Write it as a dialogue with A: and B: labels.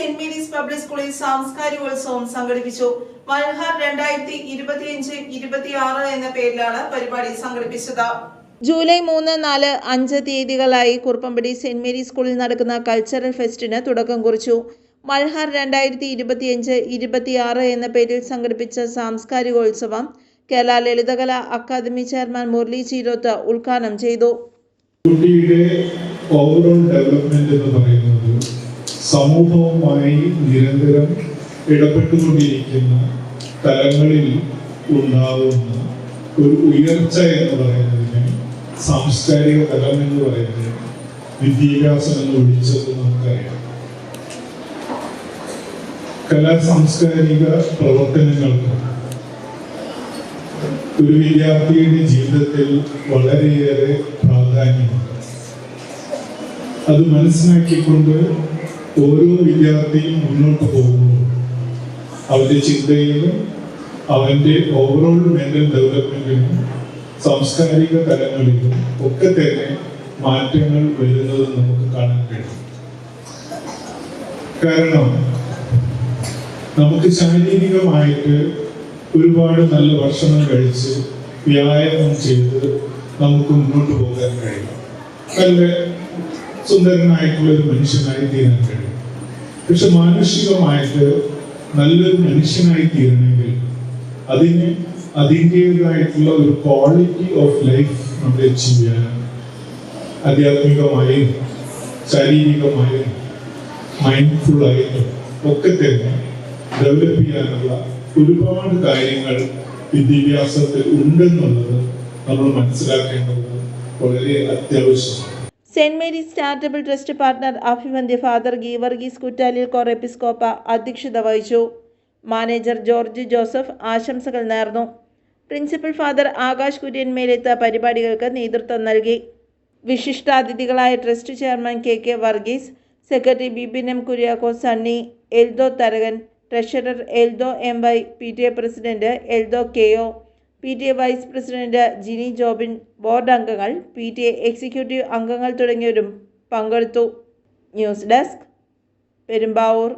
A: Saint Mary's public സ്കൂളിൽ സാംസ്കാരികോത്സവം സംഘടിപ്പിച്ചു. മൽഹാർ രണ്ടായിരത്തി ഇരുപത്തിയഞ്ച് ഇരുപത്തിയാറ് എന്ന പേരിലാണ് പരിപാടി സംഘടിപ്പിച്ചത്. ജൂലൈ മൂന്ന് നാല് അഞ്ച് തീയതികളായി കുറുപ്പമ്പടി സെന്റ് മേരീസ് സ്കൂളിൽ നടക്കുന്ന കൾച്ചറൽ ഫെസ്റ്റിന് തുടക്കം കുറിച്ചു. മൽഹാർ രണ്ടായിരത്തി ഇരുപത്തിയഞ്ച് ഇരുപത്തിയാറ് എന്ന പേരിൽ സംഘടിപ്പിച്ച സാംസ്കാരികോത്സവം കേരള ലളിതകല അക്കാദമി ചെയർമാൻ മുരളി ചീരോത്ത് ഉദ്ഘാടനം ചെയ്തു.
B: കുട്ടിയുടെ ഓവറോൾ ഡെവലപ്മെന്റ് എന്ന് പറയുന്നത് സമൂഹവുമായി നിരന്തരം ഇടപെട്ടുകൊണ്ടിരിക്കുന്ന തലങ്ങളിൽ ഉണ്ടാവുന്ന ഒരു ഉയർച്ച എന്ന് പറയുന്നതിന് സാംസ്കാരിക തലം എന്ന് പറയുന്നത് വിദ്യാഭ്യാസം എന്ന് വിളിച്ചത് നമുക്കറിയാം. കലാ സാംസ്കാരിക പ്രവർത്തനങ്ങൾക്ക് ഒരു വിദ്യാർത്ഥിയുടെ ജീവിതത്തിൽ വളരെയേറെ പ്രാധാന്യമുണ്ട്. അത് മനസ്സിലാക്കിക്കൊണ്ട് ഓരോ വിദ്യാർത്ഥിയും മുന്നോട്ട് പോകുമ്പോൾ അവന്റെ ചിന്തയിലും അവന്റെ ഓവറോൾ മെന്റൽ ഡെവലപ്മെന്റിലും സാംസ്കാരിക തലങ്ങളിലും ഒക്കെ തന്നെ മാറ്റങ്ങൾ വരുന്നത് നമുക്ക് കാണാൻ കഴിയും. കാരണം നമുക്ക് ശാരീരികമായിട്ട് ഒരുപാട് നല്ല ഭക്ഷണം കഴിച്ച് വ്യായാമം ചെയ്ത് നമുക്ക് മുന്നോട്ട് പോകാൻ കഴിയും. നല്ല സുന്ദരനായിട്ടുള്ള ഒരു മനുഷ്യനായി തീരാൻ കഴിയും. പക്ഷെ മാനുഷികമായിട്ട് നല്ലൊരു മനുഷ്യനായി തീരണമെങ്കിൽ അതിന് അതിന്റെതായിട്ടുള്ള ഒരു ക്വാളിറ്റി ഓഫ് ലൈഫ് നമ്മൾ അച്ചീവ് ചെയ്യാൻ ആധ്യാത്മികമായും ശാരീരികമായും മൈൻഡ്ഫുള്ളായിട്ടും ഒക്കെ തന്നെ ഡെവലപ്പ് ചെയ്യാനുള്ള ഒരുപാട് കാര്യങ്ങൾ വിദ്യാഭ്യാസത്തിൽ ഉണ്ടെന്നുള്ളത് നമ്മൾ മനസ്സിലാക്കേണ്ടത് വളരെ അത്യാവശ്യമാണ്.
A: Saint Mary's charitable trust partner Abhimanyu father Geevarghese Kuttalil core episcopa അധ്യക്ഷത വഹിച്ചു. മാനേജർ ജോർജ് ജോസഫ് ആശംസകൾ നേർന്നു. പ്രിൻസിപ്പൽ ഫാദർ ആകാശ് കുര്യൻ മേലെത്ത പരിപാടികൾക്ക് നേതൃത്വം നൽകി. വിശിഷ്ടാതിഥികളായ trust chairman K K Varghese secretary Bibin M Kuriako Sunny Eldho Tharakan treasurer Eldho M Y P T A president Eldho K O P T A vice president Jini Jobin board അംഗങ്ങൾ P T A executive അംഗങ്ങൾ തുടങ്ങിയവരും പങ്കെടുത്തു. News desk Perumbavoor.